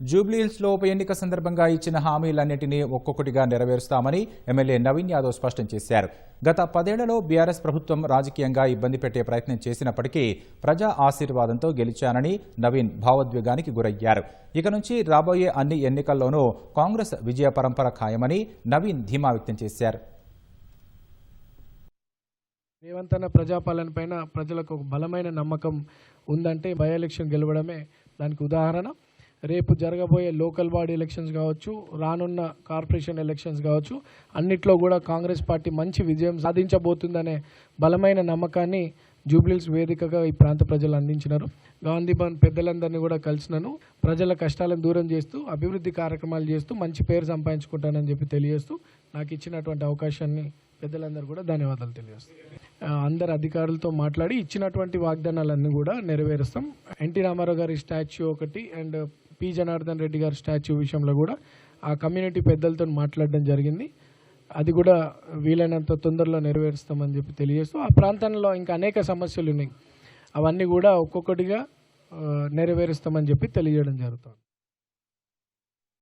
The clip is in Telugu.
జూబ్లీహిల్స్లో ఉప ఎన్నిక సందర్భంగా ఇచ్చిన హామీలన్నింటినీ ఒక్కొక్కటిగా నెరవేరుస్తామని ఎమ్మెల్యే నవీన్ యాదవ్ స్పష్టం చేశారు. గత పదేళ్ళలో బీఆర్ఎస్ ప్రభుత్వం రాజకీయంగా ఇబ్బంది పెట్టే ప్రయత్నం చేసినప్పటికీ ప్రజా ఆశీర్వాదంతో గెలిచానని నవీన్ భావోద్వేగానికి గురయ్యారు. ఇక నుంచి రాబోయే అన్ని ఎన్నికల్లోనూ కాంగ్రెస్ విజయ పరంపర ఖాయమని నవీన్ ధీమా వ్యక్తం చేశారు. రేవంత్ ప్రజాపాలన పైన ప్రజలకు ఒక బలమైన నమ్మకం ఉందంటే బై ఎలక్షన్ గెలవడమే దానికి ఉదాహరణ. రేపు జరగబోయే లోకల్ బాడీ ఎలక్షన్స్ కావచ్చు రానున్న కార్పొరేషన్ ఎలక్షన్స్ కావచ్చు అన్నిట్లో కూడా కాంగ్రెస్ పార్టీ మంచి విజయం సాధించబోతుందనే బలమైన నమ్మకాన్ని జూబ్లీస్ వేదికగా ఈ ప్రాంత ప్రజలు అందించినారు. గాంధీ భవన్ పెద్దలందరినీ కూడా కలిసినాను ప్రజల కష్టాలను దూరం చేస్తూ అభివృద్ధి కార్యక్రమాలు చేస్తూ మంచి పేరు సంపాదించుకుంటానని చెప్పి తెలియజేస్తూ నాకు ఇచ్చినటువంటి అవకాశాన్ని పెద్దలందరూ కూడా ధన్యవాదాలు తెలియజేస్తాం అందరు అధికారులతో మాట్లాడి ఇచ్చినటువంటి వాగ్దానాలన్నీ కూడా నెరవేరుస్తాం. ఎన్టీ రామారావు గారి స్టాచ్యూ ఒకటి అండ్ పి. జనార్దన్ రెడ్డి గారి స్టాచ్యూ విషయంలో కూడా ఆ కమ్యూనిటీ పెద్దలతో మాట్లాడడం జరిగింది. అది కూడా వీలైనంత తొందరలో నెరవేరుస్తామని చెప్పి తెలియజేస్తూ ఆ ప్రాంతంలో ఇంకా అనేక సమస్యలు ఉన్నాయి అవన్నీ కూడా ఒక్కొక్కటిగా నెరవేరుస్తామని చెప్పి తెలియజేయడం జరుగుతుంది.